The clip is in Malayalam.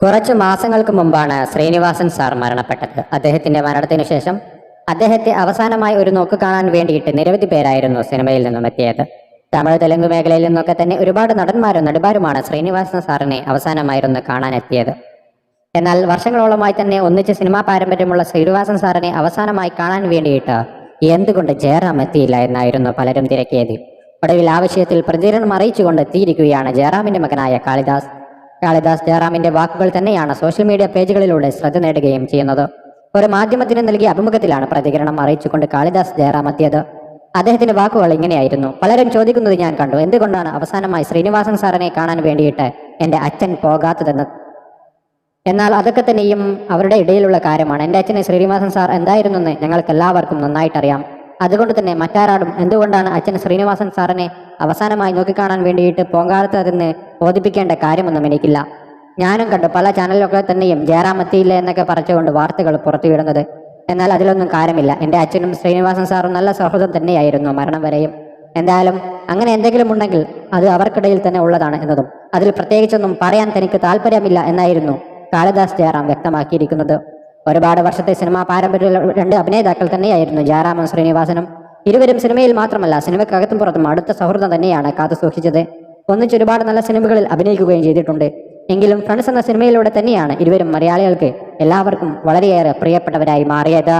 കുറച്ചു മാസങ്ങൾക്ക് മുമ്പാണ് ശ്രീനിവാസൻ സാർ മരണപ്പെട്ടത്. അദ്ദേഹത്തിന്റെ മരണത്തിനു ശേഷം അദ്ദേഹത്തെ അവസാനമായി ഒരു നോക്ക് കാണാൻ വേണ്ടിയിട്ട് നിരവധി പേരായിരുന്നു സിനിമയിൽ നിന്നും എത്തിയത്. തമിഴ് തെലുങ്ക് മേഖലയിൽ നിന്നൊക്കെ തന്നെ ഒരുപാട് നടന്മാരും നടിമാരുമാണ് ശ്രീനിവാസൻ സാറിനെ അവസാനമായിരുന്നു കാണാൻ എത്തിയത്. എന്നാൽ വർഷങ്ങളോളമായി തന്നെ ഒന്നിച്ച് സിനിമാ പാരമ്പര്യമുള്ള ശ്രീനിവാസൻ സാറിനെ അവസാനമായി കാണാൻ വേണ്ടിയിട്ട് എന്തുകൊണ്ട് ജയറാം എത്തിയില്ല എന്നായിരുന്നു പലരും തിരക്കിയത്. ഒടുവിൽ ആ വിഷയത്തിൽ പ്രതികരണം അറിയിച്ചുകൊണ്ട് എത്തിയിരിക്കുകയാണ് ജയറാമിന്റെ മകനായ കാളിദാസ്. കാളിദാസ് ജയറാമിന്റെ വാക്കുകൾ തന്നെയാണ് സോഷ്യൽ മീഡിയ പേജുകളിലൂടെ ശ്രദ്ധ നേടുകയും ചെയ്യുന്നത്. ഒരു മാധ്യമത്തിന് നൽകിയ അഭിമുഖത്തിലാണ് പ്രതികരണം അറിയിച്ചുകൊണ്ട് കാളിദാസ് ജയറാം എത്തിയത്. അദ്ദേഹത്തിന്റെ വാക്കുകൾ ഇങ്ങനെയായിരുന്നു. പലരും ചോദിക്കുന്നത് ഞാൻ കണ്ടു. എന്തുകൊണ്ടാണ് അവസാനമായി ശ്രീനിവാസൻ സാറിനെ കാണാൻ വേണ്ടിയിട്ട് എന്റെ അച്ഛൻ പോകാത്തതെന്ന്? എന്നാൽ അതൊക്കെ തന്നെയും അവരുടെ ഇടയിലുള്ള കാര്യമാണ്. എന്റെ അച്ഛനെ ശ്രീനിവാസൻ സാർ എന്തായിരുന്നു എന്തായിരുന്നെന്ന് ഞങ്ങൾക്ക് എല്ലാവർക്കും നന്നായിട്ടറിയാം. അതുകൊണ്ട് തന്നെ മറ്റാരാടും എന്തുകൊണ്ടാണ് അച്ഛൻ ശ്രീനിവാസൻ സാറിനെ അവസാനമായി നോക്കിക്കാണാൻ വേണ്ടിയിട്ട് പോങ്കാലത്ത് അതെന്ന് ബോധിപ്പിക്കേണ്ട കാര്യമൊന്നും എനിക്കില്ല. ഞാനും കണ്ടു പല ചാനലിലൊക്കെ തന്നെയും ജയറാം എത്തിയില്ല എന്നൊക്കെ പറഞ്ഞുകൊണ്ട് വാർത്തകൾ പുറത്തുവിടുന്നത്. എന്നാൽ അതിലൊന്നും കാര്യമില്ല. എന്റെ അച്ഛനും ശ്രീനിവാസൻ സാറും നല്ല സൗഹൃദം തന്നെയായിരുന്നു മരണം വരെയും. എന്തായാലും അങ്ങനെ എന്തെങ്കിലും ഉണ്ടെങ്കിൽ അത് അവർക്കിടയിൽ തന്നെ ഉള്ളതാണ് എന്നതും. അതിൽ പ്രത്യേകിച്ചൊന്നും പറയാൻ തനിക്ക് താല്പര്യമില്ല എന്നായിരുന്നു കാളിദാസ് ജയറാം വ്യക്തമാക്കിയിരിക്കുന്നത്. ഒരുപാട് വർഷത്തെ സിനിമാ പാരമ്പര്യമുള്ള രണ്ട് അഭിനേതാക്കൾ തന്നെയായിരുന്നു ജയറാമും ശ്രീനിവാസനും. ഇരുവരും സിനിമയിൽ മാത്രമല്ല സിനിമയ്ക്കകത്തും പുറത്തും അടുത്ത സൗഹൃദം തന്നെയാണ് കാത്തു സൂക്ഷിച്ചത് ഒന്നിച്ച് ഒരുപാട് നല്ല സിനിമകളിൽ അഭിനയിക്കുകയും ചെയ്തിട്ടുണ്ട്. എങ്കിലും ഫ്രണ്ട്സ് എന്ന സിനിമയിലൂടെ തന്നെയാണ് ഇരുവരും മലയാളികൾക്ക് എല്ലാവർക്കും വളരെയേറെ പ്രിയപ്പെട്ടവരായി മാറിയത്.